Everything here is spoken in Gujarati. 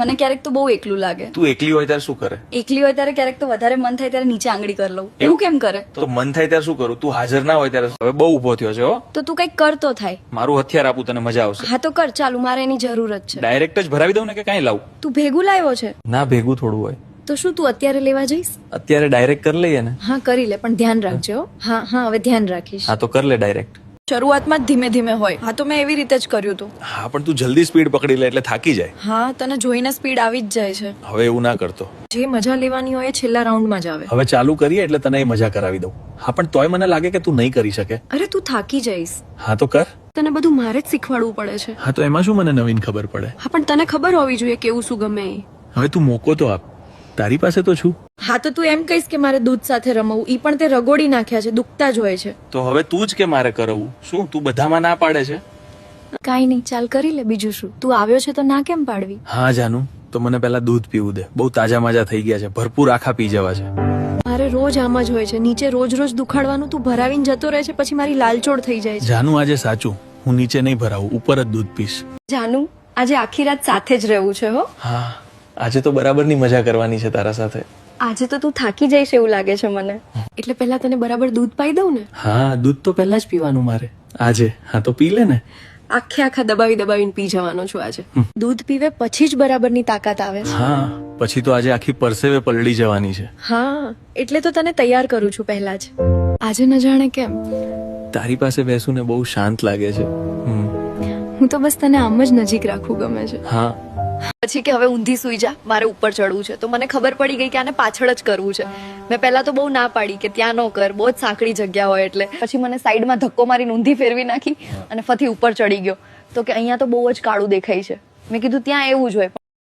મને ક્યારેક તો બહુ એકલું લાગે. તું એકલી હોય ત્યારે શું કરે? એકલી હોય ત્યારે ક્યારેક તો વધારે મન થાય ત્યારે નીચે આંગળી કરી લઉં. એવું? કેમ કરે? તો મન થાય ત્યારે શું કરું? તું હાજર ના હોય ત્યારે હવે બહુ ઊભો થયો છે હો. તો તું કંઈક કરતો થાય. મારું હથિયાર આપું તને મજા આવશે. હા તો કર. ચાલુ મારે એની જરૂર જ છે. ડાયરેક્ટ જ ભરાવી દઉં ને કે કાંઈ લાવું? તું ભેગું લાવ્યો છે? ના ભેગું થોડું હોય. તો શું તું અત્યારે લેવા જઈશ? અત્યારે ડાયરેક્ટ કરી લઈએ ને. હા કરી લે પણ ધ્યાન રાખજો હો. હા હા હવે ધ્યાન રાખીશ. હા તો કર લે ડાયરેક્ટ શરૂઆતમાં જ ધીમે ધીમે હોય. હા તો મેં એવી રીતે જ કર્યું હતું. હા પણ તું જલ્દી સ્પીડ પકડી લે એટલે થાકી જાય. હા તને જોઈને સ્પીડ આવી જ જાય છે. હવે એવું ના કરતો. જે મજા લેવાની હોય એ છેલ્લા રાઉન્ડમાં જ આવે. હવે ચાલુ કરીએ એટલે તને એ મજા કરાવી દઉં. હા પણ તોય મને લાગે કે તું નહીં કરી શકે. અરે તું થાકી જઈશ. હા તો કર. તને બધું મારે જ શીખવાડવું પડે છે. હા તો એમાં શું મને નવીન ખબર પડે? હા પણ તને ખબર હોવી જોઈએ કેવું શું ગમે એ. હવે તું મોકો તો આપ. તારી પાસે તો છું. હા તો તું એમ કહીશ કે મારે દૂધ સાથે રમવું. ઈ પણ તે રગોડી નાખ્યા છે દુખતા જ હોય છે. તો હવે તું જ કે મારે કરવું? શું? તું બધામાં ના પાડે છે? કાઈ નહીં ચાલ કરી લે બીજું શું. તું આવ્યો છે તો ના કેમ પાડવી? હા જાનુ. તો મને પહેલા દૂધ પીવું દે. બહુ તાજા માજા થઈ ગયા છે. ભરપૂર આખા પી જવા છે. મારે રોજ આમ જ હોય છે. નીચે રોજ રોજ દુખાડવાનું તું ભરાવીને જતો રહે છે પછી મારી લાલચોળ થઈ જાય છે. જાનુ આજે સાચું. હું નીચે નહીં ભરાવું ઉપર જ દૂધ પીશ. જાનુ આજે આખી રાત સાથે જ રહેવું છે હો. હા. આજે તો બરાબરની મજા કરવાની છે તારા સાથે. આજે તો તું થાકી જઈશ એવું લાગે છે મને. એટલે પહેલા તને બરાબર દૂધ પાઈ દઉં ને? હા દૂધ તો પહેલા જ પીવાનું મારે. આજે. હા તો પી લે ને. આખે આખા દબાવી દબાવીને પી જવાનો છું આજે. દૂધ પીવે પછી જ બરાબરની તાકાત આવે છે. હા પછી તો આજે આખી પરસેવે પલળી જવાની છે. હા એટલે તો તને તૈયાર કરું છું પહેલા જ. આજે ન જાણે કેમ. તારી પાસે બેસું ને બહુ શાંત લાગે છે. હમ. હું તો બસ તને આમ જ નજીક રાખવું ગમે છે. હા. પછી કે હવે ઊંધી સુઈ જા, મારે ઉપર ચડવું છે. તો મને ખબર પડી ગઈ કે આને પાછળ જ કરવું છે. મેં પહેલા તો બહુ ના પાડી કે ત્યાં ન કર, બહુ જ સાંકડી જગ્યા હોય એટલે. પછી મને સાઈડમાં ધક્કો મારીને ઊંધી ફેરવી નાખી અને ફથી ઉપર ચડી ગયો. તો કે અહીંયા તો બહુ જ કાળું દેખાય છે. મેં કીધું, ત્યાં એવું જ હોય